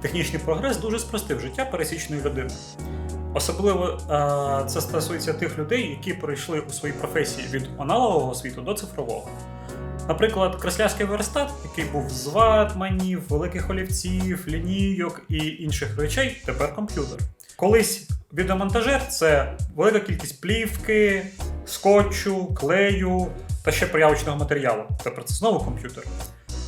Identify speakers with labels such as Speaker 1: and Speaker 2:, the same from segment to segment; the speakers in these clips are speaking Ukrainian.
Speaker 1: Технічний прогрес дуже спростив життя пересічної людини. Особливо е, це стосується тих людей, які пройшли у своїй професії від аналогового світу до цифрового. Наприклад, креслярський верстат, який був з ватманів, великих олівців, лінійок і інших речей, тепер комп'ютер. Колись відеомонтажер це велика кількість плівки, скотчу, клею та ще проявочного матеріалу. Тепер це знову комп'ютер.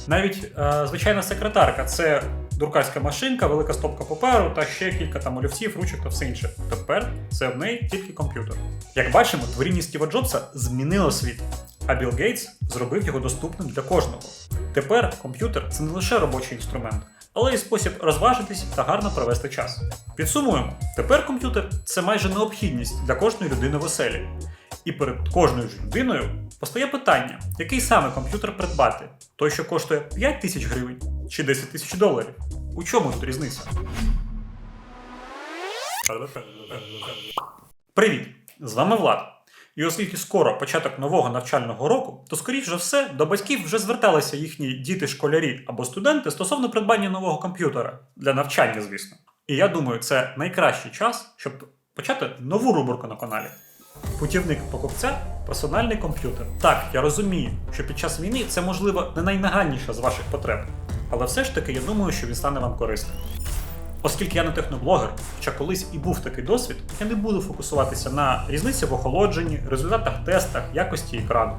Speaker 1: Навіть е, звичайна секретарка це друкарська машинка, велика стопка паперу та ще кілька там олівців, ручок та все інше. Тепер це в неї тільки комп'ютер. Як бачимо, творіння Стіва Джобса змінило світ, а Білл Гейтс зробив його доступним для кожного. Тепер комп'ютер це не лише робочий інструмент, але й спосіб розважитись та гарно провести час. Підсумуємо, тепер комп'ютер це майже необхідність для кожної людини в оселі. І перед кожною ж людиною постає питання, який саме комп'ютер придбати? Той, що коштує 5 тисяч гривень чи 10 тисяч доларів? У чому тут різниця? Привіт! З вами Влад. І оскільки скоро початок нового навчального року, то скоріш за все до батьків вже зверталися їхні діти-школярі або студенти стосовно придбання нового комп'ютера для навчання, звісно. І я думаю, це найкращий час, щоб почати нову рубрику на каналі. Путівник покупця персональний комп'ютер. Так, я розумію, що під час війни це можливо не найнагальніша з ваших потреб, але все ж таки я думаю, що він стане вам корисним. Оскільки я не техноблогер, хоча колись і був такий досвід, я не буду фокусуватися на різниці в охолодженні, результатах тестах, якості екрану.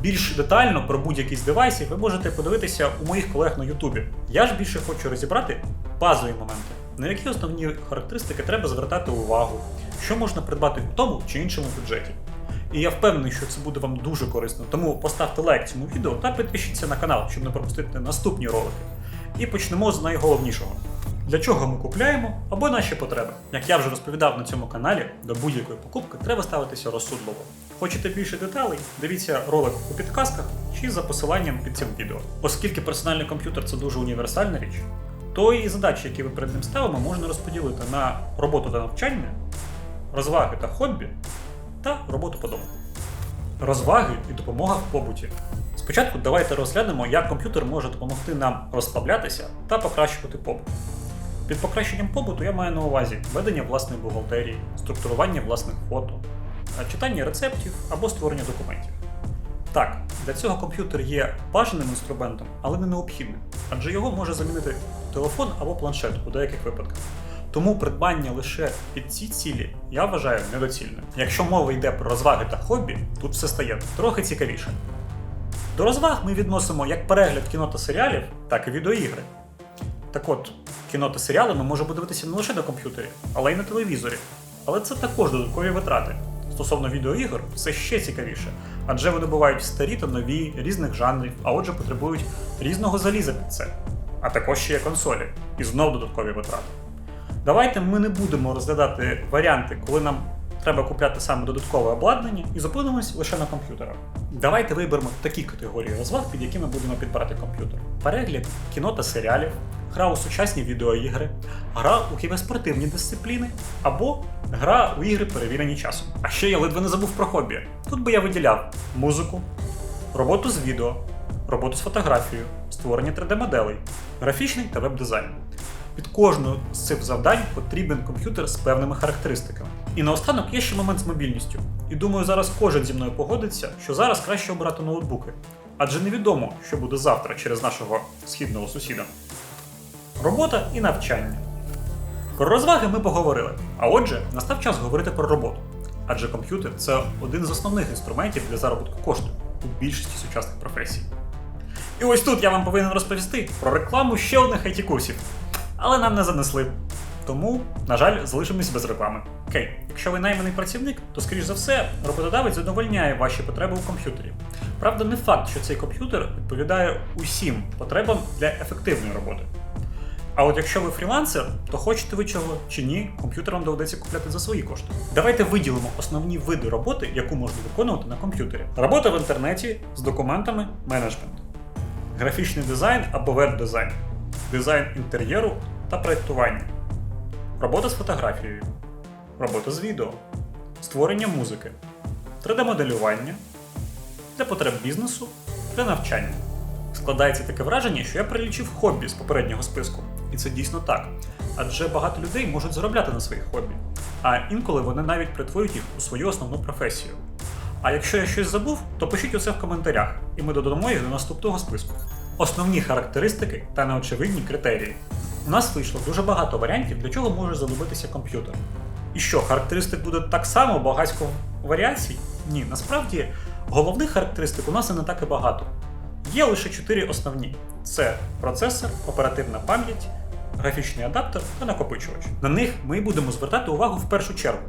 Speaker 1: Більш детально про будь-який з девайсів ви можете подивитися у моїх колег на Ютубі. Я ж більше хочу розібрати базові моменти, на які основні характеристики треба звертати увагу, що можна придбати в тому чи іншому бюджеті. І я впевнений, що це буде вам дуже корисно, тому поставте лайк цьому відео та підпишіться на канал, щоб не пропустити наступні ролики. І почнемо з найголовнішого. Для чого ми купляємо або наші потреби. Як я вже розповідав на цьому каналі, до будь-якої покупки треба ставитися розсудливо. Хочете більше деталей? Дивіться ролик у підказках чи за посиланням під цим відео. Оскільки персональний комп'ютер це дуже універсальна річ, то і задачі, які ви перед ним ставимо, можна розподілити на роботу та навчання, розваги та хобі та роботу по дому. Розваги і допомога в побуті. Спочатку давайте розглянемо, як комп'ютер може допомогти нам розслаблятися та покращувати побут. Під покращенням побуту я маю на увазі ведення власної бухгалтерії, структурування власних фото, читання рецептів або створення документів. Так, для цього комп'ютер є бажаним інструментом, але не необхідним, адже його може замінити телефон або планшет у деяких випадках. Тому придбання лише під ці цілі я вважаю недоцільним. Якщо мова йде про розваги та хобі, тут все стає трохи цікавіше. До розваг ми відносимо як перегляд кіно та серіалів, так і відеоігри. Так от, кіно та серіали ми можемо дивитися не лише на комп'ютері, але й на телевізорі. Але це також додаткові витрати. Стосовно відеоігор, це ще цікавіше, адже вони бувають старі та нові, різних жанрів, а отже потребують різного заліза під це. А також ще є консолі, і знов додаткові витрати. Давайте ми не будемо розглядати варіанти, коли нам треба купляти саме додаткове обладнання, і зупинимось лише на комп'ютерах. Давайте виберемо такі категорії розваг, під якими будемо підбирати комп'ютер: перегляд кіно та серіалів, гра у сучасні відеоігри, гра у кіберспортивні дисципліни або гра у ігри, перевірені часом. А ще я ледве не забув про хобі. Тут би я виділяв музику, роботу з відео, роботу з фотографією, створення 3D-моделей, графічний та веб-дизайн. Під кожну з цих завдань потрібен комп'ютер з певними характеристиками. І наостанок є ще момент з мобільністю. І думаю, зараз кожен зі мною погодиться, що зараз краще обирати ноутбуки. Адже невідомо, що буде завтра через нашого східного сусіда. Робота і навчання. Про розваги ми поговорили. А отже, настав час говорити про роботу. Адже комп'ютер це один з основних інструментів для заробітку коштів у більшості сучасних професій. І ось тут я вам повинен розповісти про рекламу ще одних it курсів але нам не занесли. Тому, на жаль, залишимось без реклами. Окей, якщо ви найманий працівник, то, скоріш за все, роботодавець задовольняє ваші потреби у комп'ютері. Правда, не факт, що цей комп'ютер відповідає усім потребам для ефективної роботи. А от якщо ви фрілансер, то хочете ви чого чи ні, комп'ютер доведеться купляти за свої кошти. Давайте виділимо основні види роботи, яку можна виконувати на комп'ютері. Робота в інтернеті з документами менеджмент, графічний дизайн або веб-дизайн, дизайн інтер'єру та проєктування, робота з фотографією, робота з відео, створення музики, 3D-моделювання для потреб бізнесу, для навчання. Складається таке враження, що я прилічив хобі з попереднього списку. І це дійсно так. Адже багато людей можуть заробляти на своїх хобі, а інколи вони навіть притворюють їх у свою основну професію. А якщо я щось забув, то пишіть усе в коментарях, і ми додамо їх до наступного списку. Основні характеристики та неочевидні критерії. У нас вийшло дуже багато варіантів, для чого може знадобитися комп'ютер. І що, характеристик буде так само, багатько варіацій? Ні, насправді головних характеристик у нас і не так і багато. Є лише чотири основні: це процесор, оперативна пам'ять, графічний адаптер та накопичувач. На них ми будемо звертати увагу в першу чергу.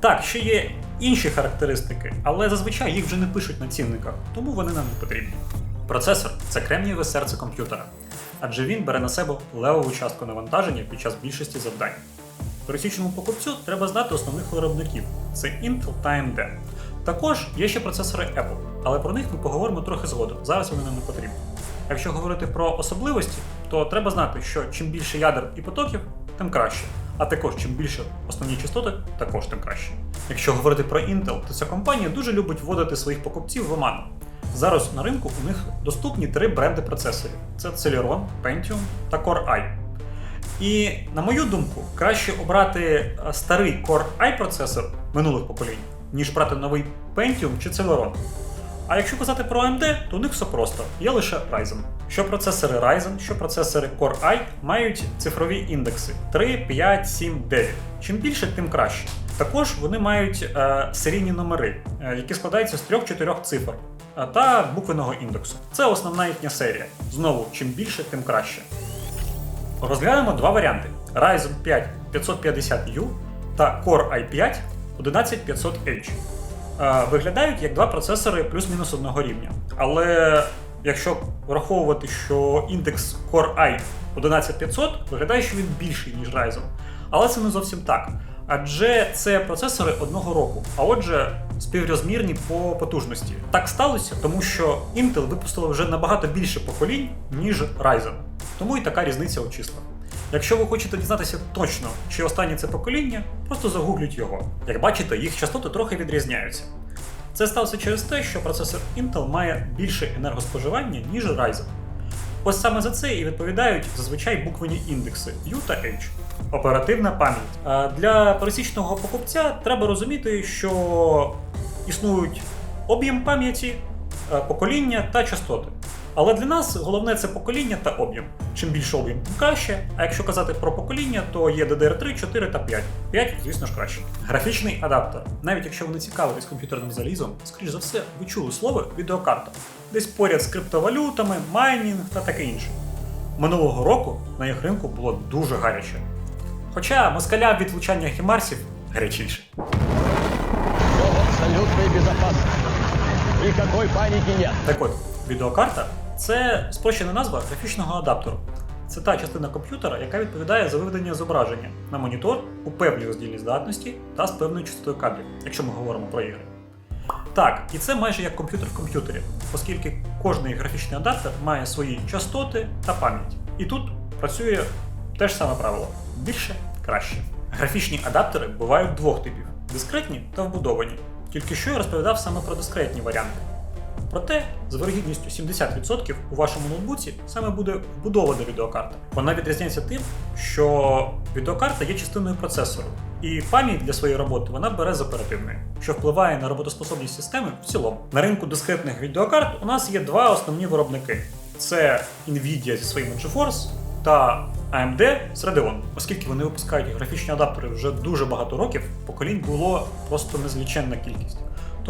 Speaker 1: Так, ще є інші характеристики, але зазвичай їх вже не пишуть на цінниках, тому вони нам не потрібні. Процесор це кремнієве серце комп'ютера, адже він бере на себе левову частку навантаження під час більшості завдань. Пересічному покупцю треба знати основних виробників це Intel та AMD. Також є ще процесори Apple, але про них ми поговоримо трохи згодом. Зараз вони нам не потрібні. Якщо говорити про особливості, то треба знати, що чим більше ядер і потоків, тим краще. А також чим більше основні частоти, також тим краще. Якщо говорити про Intel, то ця компанія дуже любить вводити своїх покупців в оману. Зараз на ринку у них доступні три бренди процесорів: це Celeron, Pentium та Core i. І на мою думку, краще обрати е, старий Core i процесор минулих поколінь, ніж брати новий Pentium чи Celeron. А якщо казати про AMD, то у них все просто, є лише Ryzen. Що процесори Ryzen, що процесори Core i мають цифрові індекси 3, 5, 7, 9. Чим більше, тим краще. Також вони мають е, серійні номери, е, які складаються з 3-4 цифр та буквеного індексу. Це основна їхня серія. Знову, чим більше, тим краще. Розглянемо два варіанти: Ryzen 5 550U та Core i5 11500H. Е, Виглядають як два процесори плюс-мінус одного рівня. Але якщо враховувати, що індекс Core i 11500, виглядає, що він більший, ніж Ryzen. Але це не зовсім так. Адже це процесори одного року, а отже, співрозмірні по потужності. Так сталося, тому що Intel випустили вже набагато більше поколінь, ніж Ryzen. Тому і така різниця у числах. Якщо ви хочете дізнатися точно, чи останнє це покоління, просто загугліть його. Як бачите, їх частоти трохи відрізняються. Це сталося через те, що процесор Intel має більше енергоспоживання, ніж Ryzen. Ось саме за це і відповідають зазвичай буквені індекси U та H. Оперативна пам'ять. Для пересічного покупця треба розуміти, що існують об'єм пам'яті, е, покоління та частоти. Але для нас головне це покоління та об'єм. Чим більше об'єм, тим краще. А якщо казати про покоління, то є DDR3, 4 та 5. 5, звісно ж, краще. Графічний адаптер. Навіть якщо ви не цікавитесь комп'ютерним залізом, скоріш за все, ви чули слово відеокарта. Десь поряд з криптовалютами, майнінг та таке інше. Минулого року на їх ринку було дуже гаряче. Хоча москаля від влучання хімарсів гарячіше.
Speaker 2: Абсолютно безопасно. Никакой паники нет.
Speaker 1: Так от, відеокарта це спрощена назва графічного адаптеру. Це та частина комп'ютера, яка відповідає за виведення зображення на монітор у певній роздільній здатності та з певною частотою кадрів, якщо ми говоримо про ігри. Так, і це майже як комп'ютер в комп'ютері, оскільки кожний графічний адаптер має свої частоти та пам'ять. І тут працює те ж саме правило: більше краще. Графічні адаптери бувають двох типів: дискретні та вбудовані. Тільки що я розповідав саме про дискретні варіанти. Проте, з вирогідністю 70% у вашому ноутбуці саме буде вбудована відеокарта. Вона відрізняється тим, що відеокарта є частиною процесору, і пам'ять для своєї роботи вона бере з оперативної, що впливає на роботоспособність системи в цілому. На ринку дискретних відеокарт у нас є два основні виробники: це Nvidia зі своїм GeForce та AMD з Radeon. Оскільки вони випускають графічні адаптери вже дуже багато років, поколінь було просто незліченна кількість.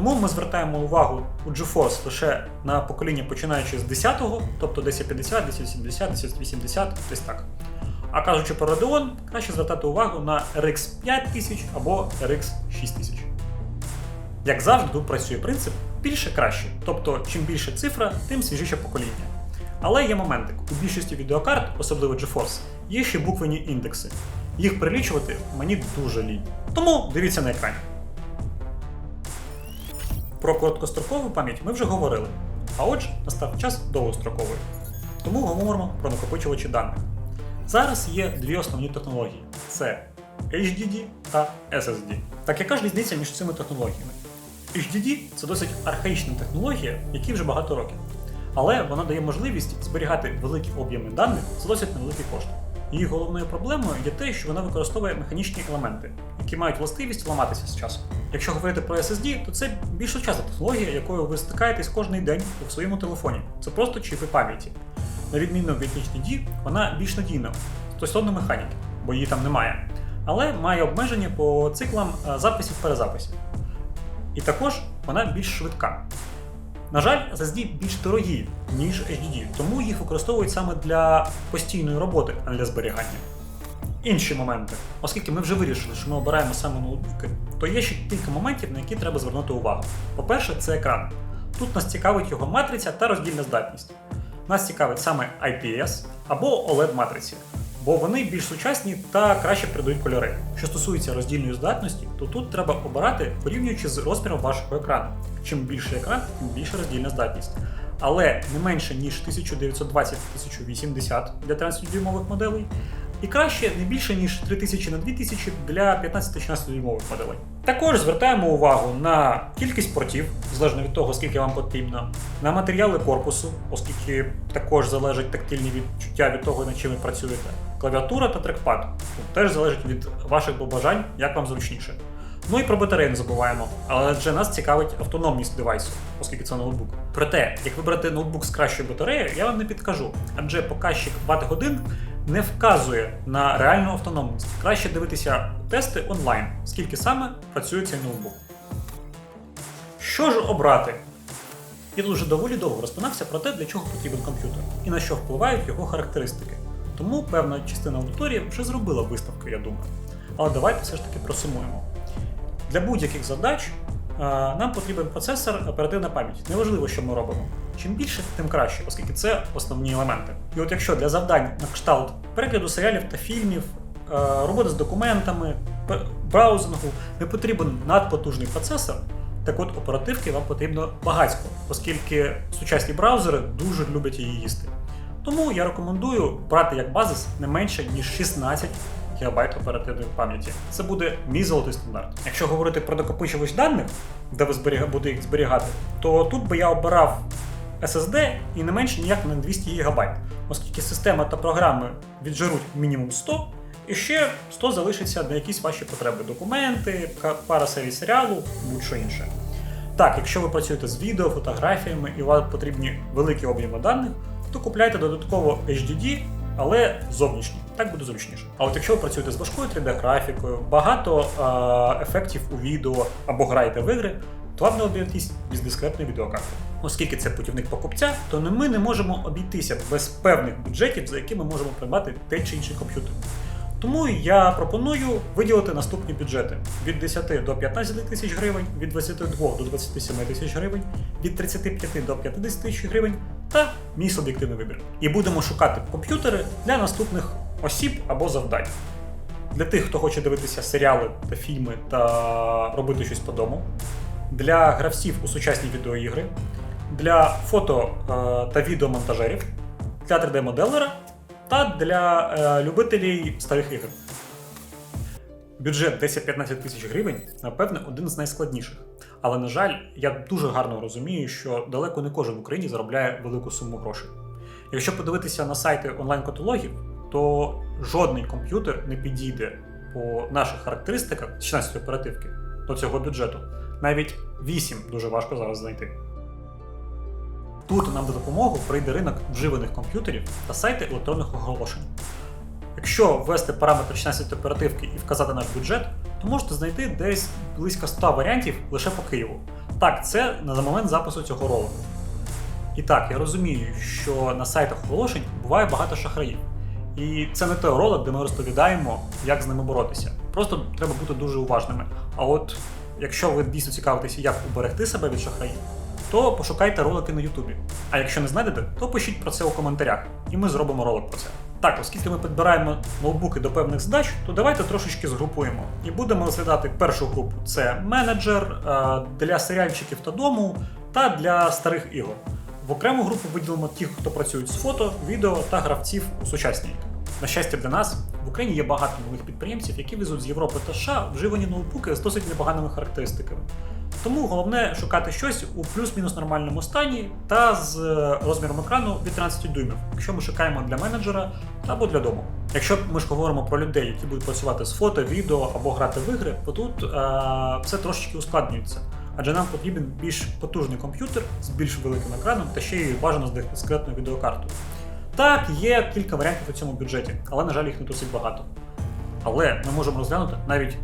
Speaker 1: Тому ми звертаємо увагу у GeForce лише на покоління починаючи з 10-го, тобто 1050, 1070, 1080, десь так. А кажучи про Radeon, краще звертати увагу на RX 5000 або RX 6000. Як завжди, тут працює принцип більше краще, тобто чим більше цифра, тим свіжіше покоління. Але є моментик. У більшості відеокарт, особливо GeForce, є ще буквені індекси. Їх перелічувати мені дуже лінь. Тому дивіться на екрані. Про короткострокову пам'ять ми вже говорили. А отже, настав час довгострокової. Тому говоримо про накопичувачі даних. Зараз є дві основні технології: це HDD та SSD. Так яка ж різниця між цими технологіями? HDD це досить архаїчна технологія, якій вже багато років. Але вона дає можливість зберігати великі об'єми даних за досить невеликі кошти. Її головною проблемою є те, що вона використовує механічні елементи, які мають властивість ламатися з часом. Якщо говорити про SSD, то це більш сучасна технологія, якою ви стикаєтесь кожен день у своєму телефоні. Це просто чіпи пам'яті. На відміну від HDD, вона більш надійна стосовно механіки, бо її там немає, але має обмеження по циклам е, записів перезаписів. І також вона більш швидка. На жаль, SSD більш дорогі, ніж HDD, тому їх використовують саме для постійної роботи, а не для зберігання. Інші моменти, оскільки ми вже вирішили, що ми обираємо саме ноутбуки, то є ще кілька моментів, на які треба звернути увагу. По-перше, це екран. Тут нас цікавить його матриця та роздільна здатність. Нас цікавить саме IPS або OLED матриці, бо вони більш сучасні та краще передають кольори. Що стосується роздільної здатності, то тут треба обирати порівнюючи з розміром вашого екрану. Чим більший екран, тим більша роздільна здатність. Але не менше ніж 1920-1080 для 13-дюймових моделей, і краще не більше ніж 3000 на 2000 для 15-16 дюймових моделей. Також звертаємо увагу на кількість портів, залежно від того, скільки вам потрібно, на матеріали корпусу, оскільки також залежать тактильні відчуття від того, над чим ви працюєте. Клавіатура та трекпад теж залежить від ваших побажань, як вам зручніше. Ну і про батарею не забуваємо, але адже нас цікавить автономність девайсу, оскільки це ноутбук. Проте, як вибрати ноутбук з кращою батареєю, я вам не підкажу, адже показчик ватт-годин не вказує на реальну автономність. Краще дивитися тести онлайн, скільки саме працює цей ноутбук. Що ж обрати? Я тут вже доволі довго розпинався про те, для чого потрібен комп'ютер і на що впливають його характеристики. Тому певна частина аудиторії вже зробила виставки, я думаю. Але давайте все ж таки просумуємо. Для будь-яких задач нам потрібен процесор, оперативна пам'ять. Неважливо, що ми робимо. Чим більше, тим краще, оскільки це основні елементи. І от якщо для завдань на кшталт перегляду серіалів та фільмів, роботи з документами, браузингу не потрібен надпотужний процесор, так от оперативки вам потрібно багатько, оскільки сучасні браузери дуже люблять її їсти. Тому я рекомендую брати як базис не менше, ніж 16 ГБ оперативної пам'яті. Це буде мій золотий стандарт. Якщо говорити про накопичувач даних, де ви будете їх зберігати, то тут би я обирав SSD і не менше ніяк на 200 ГБ, оскільки система та програми віджируть мінімум 100, і ще 100 залишиться на якісь ваші потреби: документи, пара серій серіалу, будь-що інше. Так, якщо ви працюєте з відео, фотографіями і вам потрібні великі об'єми даних, то купляйте додатково HDD, але зовнішні. Так буде зручніше. А от якщо ви працюєте з важкою 3D-графікою, багато е- ефектів у відео або граєте в ігри, то вам не обійтись без дискретної відеокарти. Оскільки це путівник покупця, то ми не можемо обійтися без певних бюджетів, за які ми можемо придбати те чи інший комп'ютер. Тому я пропоную виділити наступні бюджети: від 10 до 15 тисяч гривень, від 22 до 27 тисяч гривень, від 35 до 50 тисяч гривень та мій суб'єктивний вибір. І будемо шукати комп'ютери для наступних осіб або завдань. Для тих, хто хоче дивитися серіали та фільми та робити щось по дому, для гравців у сучасні відеоігри, для фото е, та відеомонтажерів, для 3D-моделера та для е, любителів старих ігор. Бюджет 10-15 тисяч гривень, напевне, один з найскладніших. Але, на жаль, я дуже гарно розумію, що далеко не кожен в Україні заробляє велику суму грошей. Якщо подивитися на сайти онлайн-каталогів, то жодний комп'ютер не підійде по наших характеристиках 16 оперативки до цього бюджету. Навіть 8 дуже важко зараз знайти. Тут нам до допомоги прийде ринок вживаних комп'ютерів та сайти електронних оголошень. Якщо ввести параметр 16 оперативки і вказати наш бюджет, то можете знайти десь близько 100 варіантів лише по Києву. Так, це на момент запису цього ролику. І так, я розумію, що на сайтах оголошень буває багато шахраїв. І це не той ролик, де ми розповідаємо, як з ними боротися. Просто треба бути дуже уважними. А от якщо ви дійсно цікавитеся, як уберегти себе від шахраїв, то пошукайте ролики на Ютубі. А якщо не знайдете, то пишіть про це у коментарях, і ми зробимо ролик про це. Так, оскільки ми підбираємо ноутбуки до певних задач, то давайте трошечки згрупуємо. І будемо розглядати першу групу: це менеджер е, для серіальчиків та дому та для старих ігор. В окрему групу виділимо тих, хто працюють з фото, відео та гравців у сучасній. На щастя для нас, в Україні є багато нових підприємців, які везуть з Європи та США вживані ноутбуки з досить непоганими характеристиками. Тому головне шукати щось у плюс-мінус нормальному стані та з е, розміром екрану від 13 дюймів, якщо ми шукаємо для менеджера або для дому. Якщо ми ж говоримо про людей, які будуть працювати з фото, відео або грати в ігри, то тут е, все трошечки ускладнюється. Адже нам потрібен більш потужний комп'ютер з більш великим екраном та ще й бажано з дискретною відеокартою. Так, є кілька варіантів у цьому бюджеті, але, на жаль, їх не досить багато. Але ми можемо розглянути навіть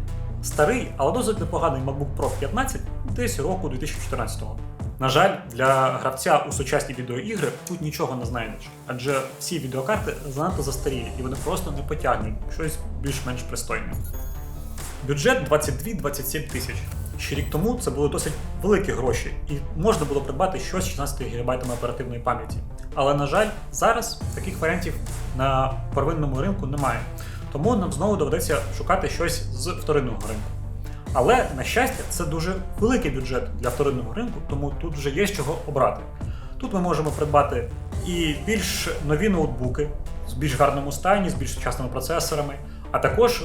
Speaker 1: старий, але досить непоганий MacBook Pro 15 десь року 2014-го. На жаль, для гравця у сучасні відеоігри тут нічого не знайдеш, адже всі відеокарти занадто застарілі і вони просто не потягнуть щось більш-менш пристойне. Бюджет 22-27 тисяч. Ще рік тому це були досить великі гроші, і можна було придбати щось з 16 ГБ оперативної пам'яті. Але, на жаль, зараз таких варіантів на первинному ринку немає. Тому нам знову доведеться шукати щось з вторинного ринку. Але, на щастя, це дуже великий бюджет для вторинного ринку, тому тут вже є з чого обрати. Тут ми можемо придбати і більш нові ноутбуки з більш гарному стані, з більш сучасними процесорами, а також е-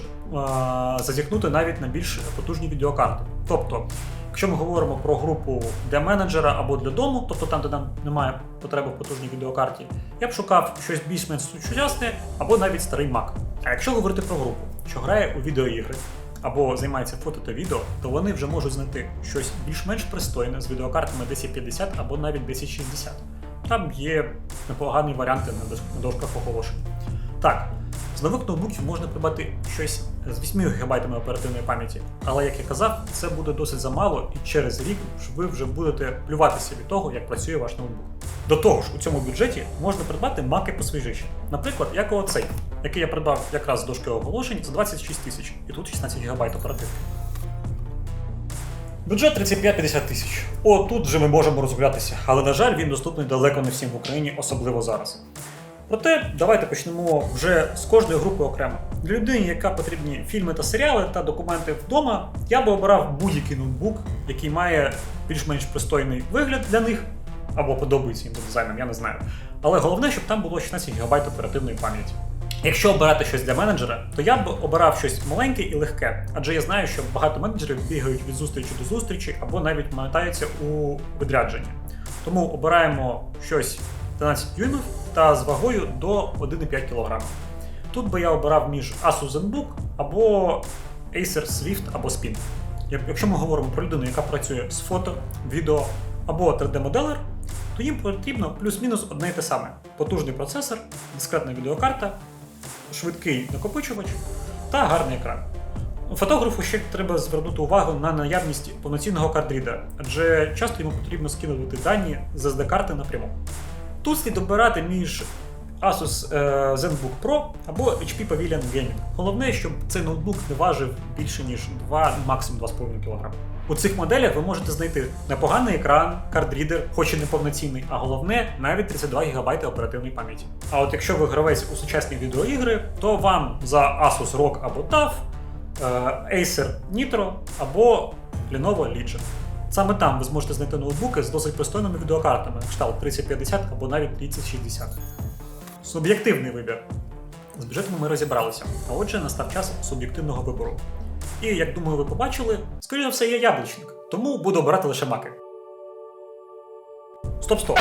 Speaker 1: зазіхнути навіть на більш потужні відеокарти. Тобто, якщо ми говоримо про групу для менеджера або для дому, тобто там, де нам немає потреби в потужній відеокарті, я б шукав щось більш-менш сучасне або навіть старий Mac. А якщо говорити про групу, що грає у відеоігри, або займається фото та відео, то вони вже можуть знайти щось більш-менш пристойне з відеокартами 1050 або навіть 1060. Там є непогані варіанти на дошках оголошень. Так, з нових ноутбуків можна придбати щось з 8 ГБ оперативної пам'яті, але як я казав, це буде досить замало, і через рік ви вже будете плюватися від того, як працює ваш ноутбук. До того ж, у цьому бюджеті можна придбати маки посвіжіші. Наприклад, як оцей, який я придбав якраз з дошки оголошень за 26 тисяч, і тут 16 ГБ оперативки. Бюджет 35-50 тисяч. О, тут вже ми можемо розгулятися, але на жаль, він доступний далеко не всім в Україні, особливо зараз. Проте давайте почнемо вже з кожної групи окремо. Для людини, яка потрібні фільми та серіали та документи вдома, я би обирав будь-який ноутбук, який має більш-менш пристойний вигляд для них, або подобається їм дизайном, я не знаю. Але головне, щоб там було 16 ГБ оперативної пам'яті. Якщо обирати щось для менеджера, то я б обирав щось маленьке і легке, адже я знаю, що багато менеджерів бігають від зустрічі до зустрічі або навіть мотаються у відрядженні. Тому обираємо щось 13 дюймів та з вагою до 1,5 кг. Тут би я обирав між Asus ZenBook або Acer Swift або Spin. Якщо ми говоримо про людину, яка працює з фото, відео або 3D-моделер, то їм потрібно плюс-мінус одне і те саме: потужний процесор, дискретна відеокарта, швидкий накопичувач та гарний екран. Фотографу ще треба звернути увагу на наявність повноцінного картрідера, адже часто йому потрібно скидувати дані з SD-карти напряму. Тут слід обирати між Asus е, ZenBook Pro або HP Pavilion Gaming. Головне, щоб цей ноутбук не важив більше ніж 2, максимум 2,5 кг. У цих моделях ви можете знайти непоганий екран, картрідер, хоч і не повноцінний, а головне навіть 32 ГБ оперативної пам'яті. А от якщо ви гравець у сучасні відеоігри, то вам за Asus ROG або TUF, е, Acer Nitro або Lenovo Legion. Саме там ви зможете знайти ноутбуки з досить пристойними відеокартами, кшталт 3050 або навіть 3060. Суб'єктивний вибір. З бюджетами ми розібралися, а отже, настав час суб'єктивного вибору. І як думаю, ви побачили, скоріше все, я яблучник, тому буду обирати лише маки. Стоп, стоп.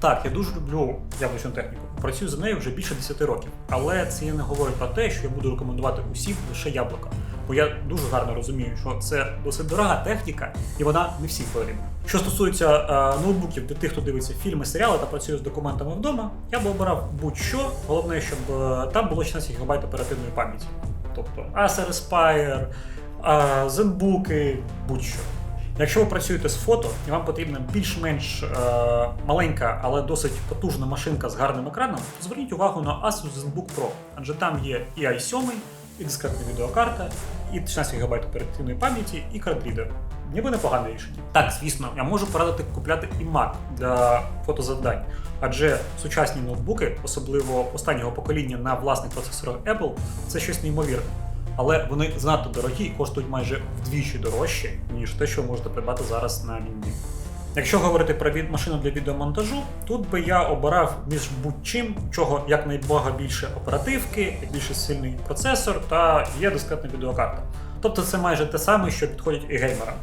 Speaker 1: Так, я дуже люблю яблучну техніку. Працюю за нею вже більше 10 років. Але це не говорить про те, що я буду рекомендувати усім лише яблука. Бо я дуже гарно розумію, що це досить дорога техніка, і вона не всім потрібна. Що стосується е, ноутбуків для тих, хто дивиться фільми, серіали та працює з документами вдома, я б обирав будь-що. Головне, щоб е, там було 16 ГБ оперативної пам'яті. Тобто Acer Aspire, е, ZenBook, будь-що. Якщо ви працюєте з фото і вам потрібна більш-менш е, маленька, але досить потужна машинка з гарним екраном, то зверніть увагу на Asus ZenBook Pro, адже там є і i7, дискретна відеокарта, і 16 ГБ оперативної пам'яті, і картрідер. Ніби непогане рішення. Так, звісно, я можу порадити купляти і Mac для фотозавдань, адже сучасні ноутбуки, особливо останнього покоління на власних процесорах Apple, це щось неймовірне. Але вони занадто дорогі і коштують майже вдвічі дорожче, ніж те, що ви можете придбати зараз на Мінді. Якщо говорити про машину для відеомонтажу, тут би я обирав між будь-чим, чого якнайбога більше оперативки, більше сильний процесор та є дискретна відеокарта. Тобто це майже те саме, що підходить і геймерам.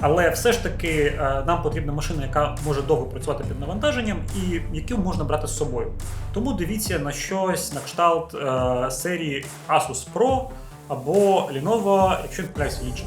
Speaker 1: Але все ж таки е, нам потрібна машина, яка може довго працювати під навантаженням і яку можна брати з собою. Тому дивіться на щось на кшталт е, серії Asus Pro або Lenovo, якщо помиляюся, інші.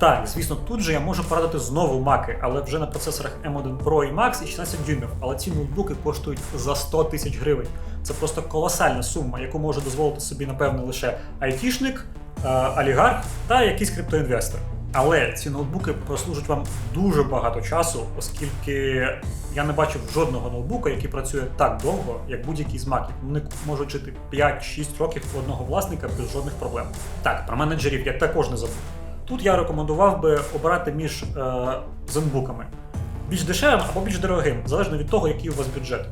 Speaker 1: Так, звісно, тут же я можу порадити знову маки, але вже на процесорах M1 Pro і Max і 16 дюймів. Але ці ноутбуки коштують за 100 тисяч гривень. Це просто колосальна сума, яку може дозволити собі, напевно, лише айтішник, е, олігарх та якийсь криптоінвестор. Але ці ноутбуки прослужать вам дуже багато часу, оскільки я не бачив жодного ноутбука, який працює так довго, як будь-який з маків. Вони можуть жити 5-6 років у одного власника без жодних проблем. Так, про менеджерів я також не забув. Тут я рекомендував би обирати між е, зенбуками. Більш дешевим або більш дорогим, залежно від того, який у вас бюджет.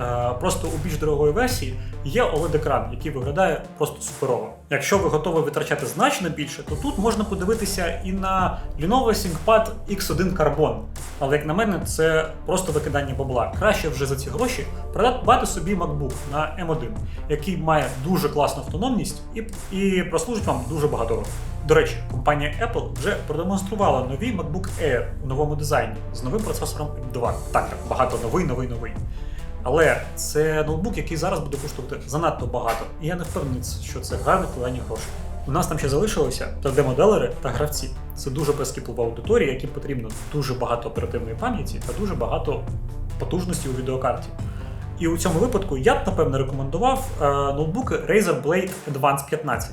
Speaker 1: Е, просто у більш дорогої версії є OLED-екран, який виглядає просто суперово. Якщо ви готові витрачати значно більше, то тут можна подивитися і на Lenovo ThinkPad X1 Carbon. Але як на мене, це просто викидання бабла. Краще вже за ці гроші придбати собі MacBook на M1, який має дуже класну автономність і, і прослужить вам дуже багато років. До речі, компанія Apple вже продемонструвала новий MacBook Air у новому дизайні з новим процесором M2. Так, так, багато новий, новий, новий. Але це ноутбук, який зараз буде коштувати занадто багато, і я не впевнений, що це гарне вкладання грошей. У нас там ще залишилося 3D-моделери та гравці. Це дуже прискіплива аудиторія, яким потрібно дуже багато оперативної пам'яті та дуже багато потужності у відеокарті. І у цьому випадку я б напевно рекомендував е, ноутбуки Razer Blade Advance 15.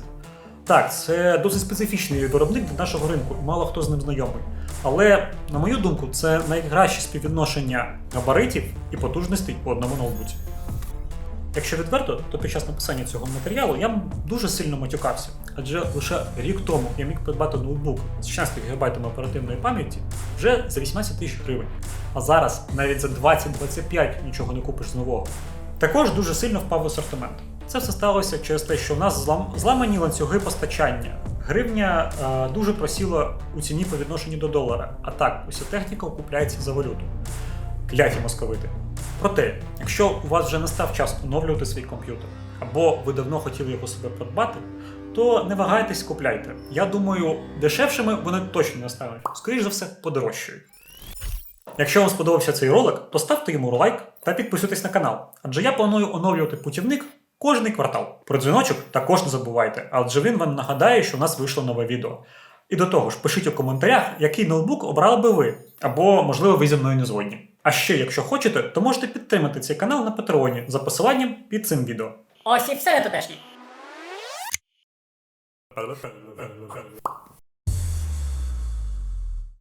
Speaker 1: Так, це досить специфічний виробник для нашого ринку, мало хто з ним знайомий. Але, на мою думку, це найкраще співвідношення габаритів і потужностей у одному ноутбуці. Якщо відверто, то під час написання цього матеріалу я дуже сильно матюкався, адже лише рік тому я міг придбати ноутбук з 16 ГБ оперативної пам'яті вже за 18 тисяч гривень. А зараз навіть за 20-25 нічого не купиш з нового. Також дуже сильно впав асортимент. Це все сталося через те, що в нас злам... зламані ланцюги постачання. Гривня е, дуже просіла у ціні по відношенню до долара. А так, уся техніка купляється за валюту. Кляті московити. Проте, якщо у вас вже настав час оновлювати свій комп'ютер, або ви давно хотіли його себе придбати, то не вагайтесь, купляйте. Я думаю, дешевшими вони точно не стануть. Скоріше за все, подорожчають. Якщо вам сподобався цей ролик, то ставте йому лайк та підписуйтесь на канал, адже я планую оновлювати путівник кожний квартал. Про дзвіночок також не забувайте, адже він вам нагадає, що у нас вийшло нове відео. І до того ж, пишіть у коментарях, який ноутбук обрали би ви, або, можливо, ви зі мною не згодні. А ще, якщо хочете, то можете підтримати цей канал на Патреоні за посиланням під цим відео.
Speaker 3: Ось і все на тутешнє.